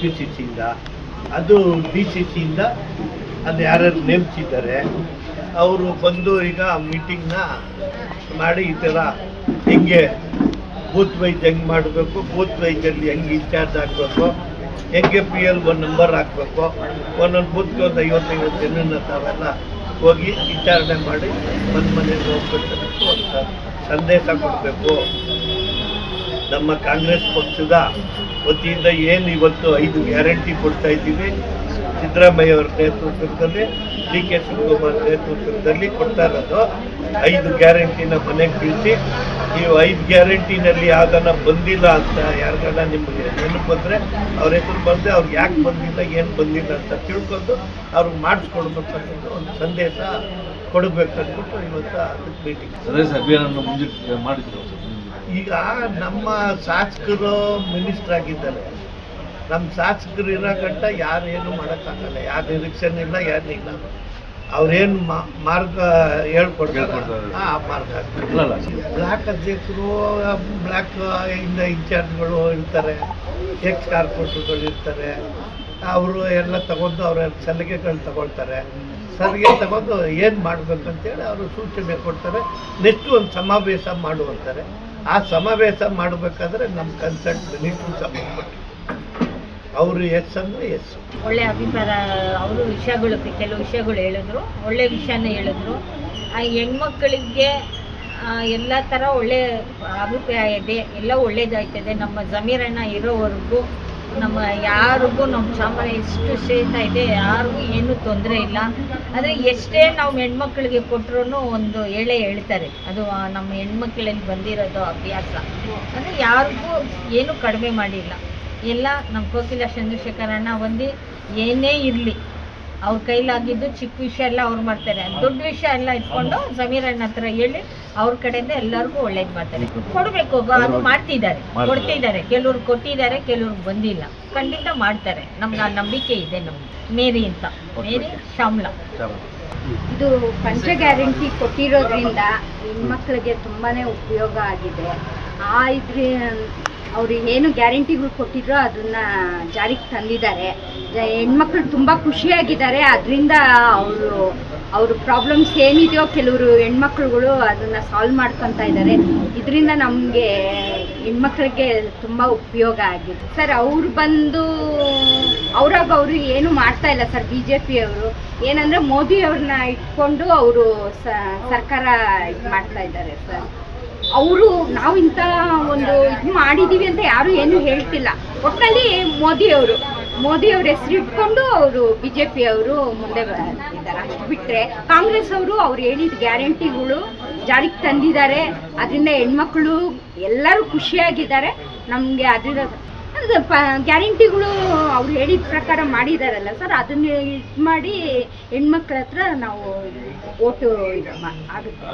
P C ಸಿಯಿಂದ ಅದು B C ಸಿಯಿಂದ ಅದು ಯಾರ್ಯಾರು ನೇಮಿಸಿದ್ದಾರೆ, ಅವರು ಬಂದು ಈಗ ಮೀಟಿಂಗ್ನ ಮಾಡಿ ಈ ಥರ ಹೆಂಗೆ ಬೂತ್ ವೈಸ್ ಹೆಂಗೆ ಮಾಡಬೇಕು ಬೂತ್ ವೈಸಲ್ಲಿ ಹೆಂಗೆ ಇನ್ಚಾರ್ಜ್ ಆಗಬೇಕು, ಹೆಂಗೆ ಪಿ ಎಲ್ ಒನ್ ನಂಬರ್ ಹಾಕಬೇಕು, ಒಂದೊಂದು ಬೂತ್ಗೆ ಒಂದು ಐವತ್ತೈವತ್ತು ಜನ ತಾವೆಲ್ಲ ಹೋಗಿ ವಿಚಾರಣೆ ಮಾಡಿ ಮನೆ ಮನೆಗೆ ಹೋಗ್ಬೇಕು ಅಂತ ಸಂದೇಶ ಕೊಡಬೇಕು. ನಮ್ಮ ಕಾಂಗ್ರೆಸ್ ಪಕ್ಷದ ವತಿಯಿಂದ ಏನು ಇವತ್ತು ಐದು ಗ್ಯಾರಂಟಿ ಕೊಡ್ತಾ ಇದ್ದೀವಿ, ಸಿದ್ದರಾಮಯ್ಯ ಅವರ ನೇತೃತ್ವದಲ್ಲಿ ಡಿ ಕೆ ಶಿವಕುಮಾರ್ ನೇತೃತ್ವದಲ್ಲಿ ಕೊಡ್ತಾ ಇರೋದು. ಐದು ಗ್ಯಾರಂಟಿನ ಮನೆಗೆ ತಿಳಿಸಿ, ನೀವು ಐದು ಗ್ಯಾರಂಟಿನಲ್ಲಿ ಯಾವ್ದನ್ನ ಬಂದಿಲ್ಲ ಅಂತ ಯಾರಿಗಾನ ನಿಮಗೆ ನೆನಪು ಬಂದರೆ, ಅವ್ರ ಹೆಸರು ಬಂದರೆ ಅವ್ರಿಗೆ ಯಾಕೆ ಬಂದಿಲ್ಲ, ಏನು ಬಂದಿಲ್ಲ ಅಂತ ತಿಳ್ಕೊಂಡು ಅವ್ರಿಗೆ ಮಾಡಿಸ್ಕೊಡ್ಬೇಕಂತ ಒಂದು ಸಂದೇಶ ಕೊಡಬೇಕು ಅಂದ್ಬಿಟ್ಟು ಇವತ್ತು ಅದಕ್ಕೆ ಮೀಟಿಂಗ್ ಸದಸ್ಯ ಅಭಿಯಾನ ಮುಂದೆ ಮಾಡಿದ್ರು. ಈಗ ನಮ್ಮ ಶಾಸಕರು ಮಿನಿಸ್ಟರ್ ಆಗಿದ್ದಾರೆ. ನಮ್ಮ ಶಾಸಕರು ಇರೋ ಗಂಟ ಯಾರೇನು ಮಾಡೋಕ್ಕಾಗಲ್ಲ. ಯಾರು ನಿರೀಕ್ಷಣೆ ಇಲ್ಲ ಯಾರಿಲ್ಲ ಅವ್ರೇನು ಮಾರ್ಗ ಹೇಳ್ಕೊಡ್ತಾರೆ. ಆ ಮಾರ್ಗ ಬ್ಲಾಕ್ ಅಧ್ಯಕ್ಷರು ಬ್ಲಾಕ್ ಇಂದ ಇನ್ಚಾರ್ಜ್ಗಳು ಇರ್ತಾರೆ. ಎಕ್ಸ್ ಕಾರ್ಪೊರೇಟರ್ಗಳು ಇರ್ತಾರೆ. ಅವರು ಎಲ್ಲ ತಗೊಂಡು ಅವರ ಸಲಿಗೆಗಳು ತಗೊಳ್ತಾರೆ. ಸಲಿಗೆ ತಗೊಂಡು ಏನು ಮಾಡ್ಬೇಕಂತೇಳಿ ಅವರು ಸೂಚನೆ ಕೊಡ್ತಾರೆ. ನೆಕ್ಸ್ಟ್ ಒಂದು ಸಮಾವೇಶ ಮಾಡುವಂತಾರೆ. ಆ ಸಮಾವೇಶ ಮಾಡಬೇಕಾದ್ರೆ ನಮ್ಮ ಕನ್ಸಲ್ಟ್ ಮಿನಿಸ್ಟ್ರು ಸಂಬಂಧಪಟ್ಟು. ಅವರು ಎಸ್ ಅಂದರೆ ಎಸ್ ಒಳ್ಳೆ ಅಭಿಪ್ರಾಯ ಅವರು ವಿಷಯಗಳು ಕೆಲವು ವಿಷಯಗಳು ಹೇಳಿದ್ರು ಒಳ್ಳೆ ವಿಷಯನ ಹೇಳಿದ್ರು. ಆ ಹೆಣ್ಮಕ್ಳಿಗೆ ಆ, ಎಲ್ಲ ಥರ ಒಳ್ಳೆ ಅಭಿಪ್ರಾಯ ಇದೆ ಎಲ್ಲ ಒಳ್ಳೇದಾಯ್ತದೆ. ನಮ್ಮ ಜಮೀರಣ್ಣ ಇರೋವರೆಗೂ ನಮ್ಮ ಯಾರಿಗೂ ನಮ್ಮ ಚಾಮರ ಎಷ್ಟು ಸೇತ ಇದೆ, ಯಾರಿಗೂ ಏನೂ ತೊಂದರೆ ಇಲ್ಲ. ಆದರೆ ಎಷ್ಟೇ ನಾವು ಹೆಣ್ಮಕ್ಳಿಗೆ ಕೊಟ್ಟರು ಒಂದು ಎಳೆ ಹೇಳ್ತಾರೆ, ಅದು ನಮ್ಮ ಹೆಣ್ಮಕ್ಳಲ್ಲಿ ಬಂದಿರೋದು ಅಭ್ಯಾಸ. ಅಂದರೆ ಯಾರಿಗೂ ಏನೂ ಕಡಿಮೆ ಮಾಡಿಲ್ಲ. ಎಲ್ಲ ನಮ್ಮ ಕೋಕಿಲ ಚಂದ್ರಶೇಖರ ಅಣ್ಣ ಒಂದು ಏನೇ ಇರಲಿ. ಅವ್ರ ಕೈಲಾಗಿದ್ದು ಚಿಕ್ಕ ವಿಷಯ ಎಲ್ಲ ಅವ್ರು ಮಾಡ್ತಾರೆ. ದೊಡ್ಡ ವಿಷಯ ಎಲ್ಲ ಇಟ್ಕೊಂಡು ಸಮೀರ್ ಅಣ್ಣ ಹತ್ರ ಹೇಳಿ ಅವ್ರ ಕಡೆಯಿಂದ ಎಲ್ಲರಿಗೂ ಒಳ್ಳೇದು ಮಾಡ್ತಾರೆ. ಕೊಡಬೇಕು ಅದು ಮಾಡ್ತಿದ್ದಾರೆ. ಕೊಡ್ತಿದ್ದಾರೆ. ಕೆಲವ್ರು ಕೊಟ್ಟಿದ್ದಾರೆ ಕೆಲವ್ರು ಬಂದಿಲ್ಲ. ಖಂಡಿತ ಮಾಡ್ತಾರೆ. ನಮ್ಗೆ ಆ ನಂಬಿಕೆ ಇದೆ ನಮ್ಗೆ. ಮೇರಿ ಅಂತ. ಮೇರಿ ಶ್ಯಾಮ್ಲಾ. ಇದು ಪಂಚ ಗ್ಯಾರಂಟಿ ಕೊಟ್ಟಿರೋದ್ರಿಂದ ಹೆಣ್ಮಕ್ಳಿಗೆ ತುಂಬಾನೇ ಉಪಯೋಗ ಆಗಿದೆ. ಆ ಇದ್ರ ಅವ್ರಿಗೆ ಏನು ಗ್ಯಾರಂಟಿಗಳು ಕೊಟ್ಟಿದ್ರೋ ಅದನ್ನ ಜಾರಿಗೆ ತಂದಿದ್ದಾರೆ. ಹೆಣ್ಮಕ್ಳು ತುಂಬ ಖುಷಿಯಾಗಿದ್ದಾರೆ. ಅದರಿಂದ ಅವರು, ಅವ್ರ ಪ್ರಾಬ್ಲಮ್ಸ್ ಏನಿದೆಯೋ ಕೆಲವರು ಹೆಣ್ಮಕ್ಳುಗಳು ಅದನ್ನ ಸಾಲ್ವ್ ಮಾಡ್ಕೊತಾ ಇದ್ದಾರೆ. ಇದರಿಂದ ನಮಗೆ ಹೆಣ್ಮಕ್ಳಿಗೆ ತುಂಬ ಉಪಯೋಗ ಆಗಿದೆ. ಸರ್, ಅವ್ರು ಬಂದು, ಅವ್ರಾಗ ಅವರು ಏನು ಮಾಡ್ತಾ ಇಲ್ಲ ಸರ್ ಬಿ ಜೆ ಪಿಯವರು ಏನಂದರೆ ಮೋದಿ ಅವ್ರನ್ನ ಇಟ್ಕೊಂಡು ಅವರು ಸರ್ಕಾರ ಇದು ಮಾಡ್ತಾ ಇದ್ದಾರೆ ಸರ್. ಅವರು, ನಾವು ಇಂಥ ಒಂದು ಮಾಡಿದ್ದೀವಿ ಅಂತ ಯಾರು ಏನು ಹೇಳ್ತಿಲ್ಲ. ಒಟ್ಟಿನಲ್ಲಿ ಮೋದಿಯವರು ಮೋದಿಯವ್ರ ಹೆಸರು ಇಟ್ಕೊಂಡು ಅವರು ಬಿ ಜೆ ಪಿಯವರು ಮುಂದೆ ಬರ್ತಿದ್ದಾರೆ ಅಷ್ಟು ಬಿಟ್ಟರೆ ಕಾಂಗ್ರೆಸ್ ಅವರು ಅವ್ರು ಹೇಳಿದ ಗ್ಯಾರಂಟಿಗಳು ಜಾರಿಗೆ ತಂದಿದ್ದಾರೆ. ಅದರಿಂದ ಹೆಣ್ಮಕ್ಳು ಎಲ್ಲರೂ ಖುಷಿಯಾಗಿದ್ದಾರೆ. ನಮಗೆ ಅದರಿಂದ ಗ್ಯಾರಂಟಿಗಳು ಅವ್ರು ಹೇಳಿದ ಪ್ರಕಾರ ಮಾಡಿದಾರಲ್ಲ ಸರ್, ಅದನ್ನ ಇದು ಮಾಡಿ ಹೆಣ್ಮಕ್ಳ ಹತ್ರ ನಾವು ಓಟು ಇದು ಆಗುತ್ತೆ.